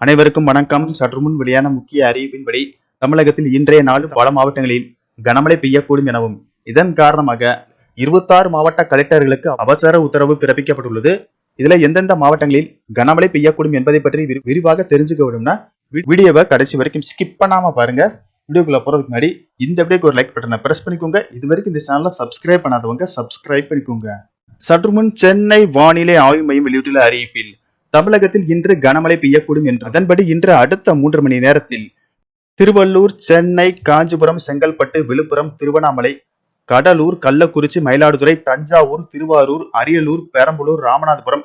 அனைவருக்கும் வணக்கம். சற்று முன் வெளியான முக்கிய அறிவிப்பின்படி தமிழகத்தில் இன்றைய நாள் பல மாவட்டங்களில் கனமழை பெய்யக்கூடும் எனவும் இதன் காரணமாக இருபத்தாறு மாவட்ட கலெக்டர்களுக்கு அவசர உத்தரவு பிறப்பிக்கப்பட்டுள்ளது. இதுல எந்தெந்த மாவட்டங்களில் கனமழை பெய்யக்கூடும் என்பதை பற்றி விரிவாக தெரிஞ்சுக்க விடும்னா வீடியோவை கடைசி வரைக்கும் ஸ்கிப் பண்ணாம பாருங்க. வீடியோக்குள்ள போறதுக்கு முன்னாடி இந்த வீடியோக்கு ஒரு லைக் பட்டனை பிரஸ் பண்ணிக்கோங்க. இது வரைக்கும் இந்த சேனலை சப்ஸ்கிரைப் பண்ணாதவங்க சப்ஸ்கிரைப் பண்ணிக்கோங்க. சற்று முன் சென்னை வானிலை ஆய்வு மையம் வெளியிட்டுள்ள அறிவிப்பில் தமிழகத்தில் இன்று கனமழை பெய்யக்கூடும் என்று அதன்படி இன்று அடுத்த மூன்று மணி நேரத்தில் திருவள்ளூர் சென்னை காஞ்சிபுரம் செங்கல்பட்டு விழுப்புரம் திருவண்ணாமலை கடலூர் கள்ளக்குறிச்சி மயிலாடுதுறை தஞ்சாவூர் திருவாரூர் அரியலூர் பெரம்பலூர் ராமநாதபுரம்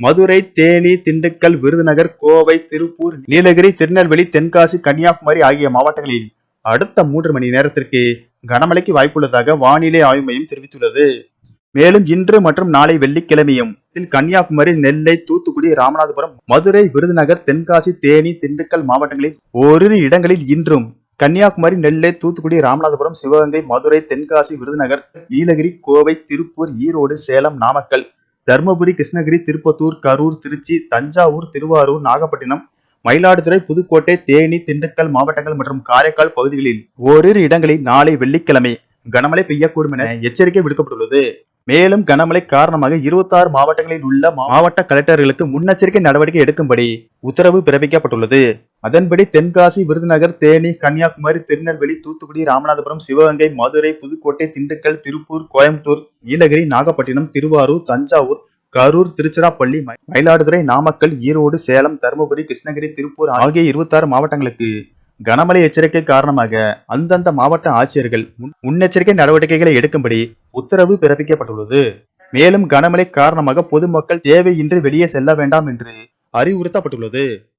மதுரை தேனி திண்டுக்கல் விருதுநகர் கோவை திருப்பூர் நீலகிரி திருநெல்வேலி தென்காசி கன்னியாகுமரி ஆகிய மாவட்டங்களில் அடுத்த மூன்று மணி நேரத்திற்கு கனமழைக்கு வாய்ப்புள்ளதாக வானிலை ஆய்வு மையம் தெரிவித்துள்ளது. மேலும் இன்று மற்றும் நாளை வெள்ளிக்கிழமையும் இதில் கன்னியாகுமரி நெல்லை தூத்துக்குடி ராமநாதபுரம் மதுரை விருதுநகர் தென்காசி தேனி திண்டுக்கல் மாவட்டங்களில் ஓரிரு இடங்களில் இன்றும் கன்னியாகுமரி நெல்லை தூத்துக்குடி ராமநாதபுரம் சிவகங்கை மதுரை தென்காசி விருதுநகர் நீலகிரி கோவை திருப்பூர் ஈரோடு சேலம் நாமக்கல் தருமபுரி கிருஷ்ணகிரி திருப்பத்தூர் கரூர் திருச்சி தஞ்சாவூர் திருவாரூர் நாகப்பட்டினம் மயிலாடுதுறை புதுக்கோட்டை தேனி திண்டுக்கல் மாவட்டங்கள் மற்றும் காரைக்கால் பகுதிகளில் ஓரிரு இடங்களில் நாளை வெள்ளிக்கிழமை கனமழை பெய்யக்கூடும் என எச்சரிக்கை விடுக்கப்பட்டுள்ளது. மேலும் கனமழை காரணமாக 26 மாவட்டங்களில் உள்ள மாவட்ட கலெக்டர்களுக்கு முன்னெச்சரிக்கை நடவடிக்கை எடுக்கும்படி உத்தரவு பிறப்பிக்கப்பட்டுள்ளது. அதன்படி தென்காசி விருதுநகர் தேனி கன்னியாகுமரி திருநெல்வேலி தூத்துக்குடி ராமநாதபுரம் சிவகங்கை மதுரை புதுக்கோட்டை திண்டுக்கல் திருப்பூர் கோயம்புத்தூர் நீலகிரி நாகப்பட்டினம் திருவாரூர் தஞ்சாவூர் கரூர் திருச்சிராப்பள்ளி மயிலாடுதுறை நாமக்கல் ஈரோடு சேலம் தருமபுரி கிருஷ்ணகிரி திருப்பூர் ஆகிய 26 மாவட்டங்களுக்கு கனமழை எச்சரிக்கை காரணமாக அந்தந்த மாவட்ட ஆட்சியர்கள் முன்- முன்னெச்சரிக்கை நடவடிக்கைகளை எடுக்கும்படி உத்தரவு பிறப்பிக்கப்பட்டுள்ளது. மேலும் கனமழை காரணமாக பொதுமக்கள் தேவையின்றி வெளியே செல்ல வேண்டாம் என்று அறிவுறுத்தப்பட்டுள்ளது.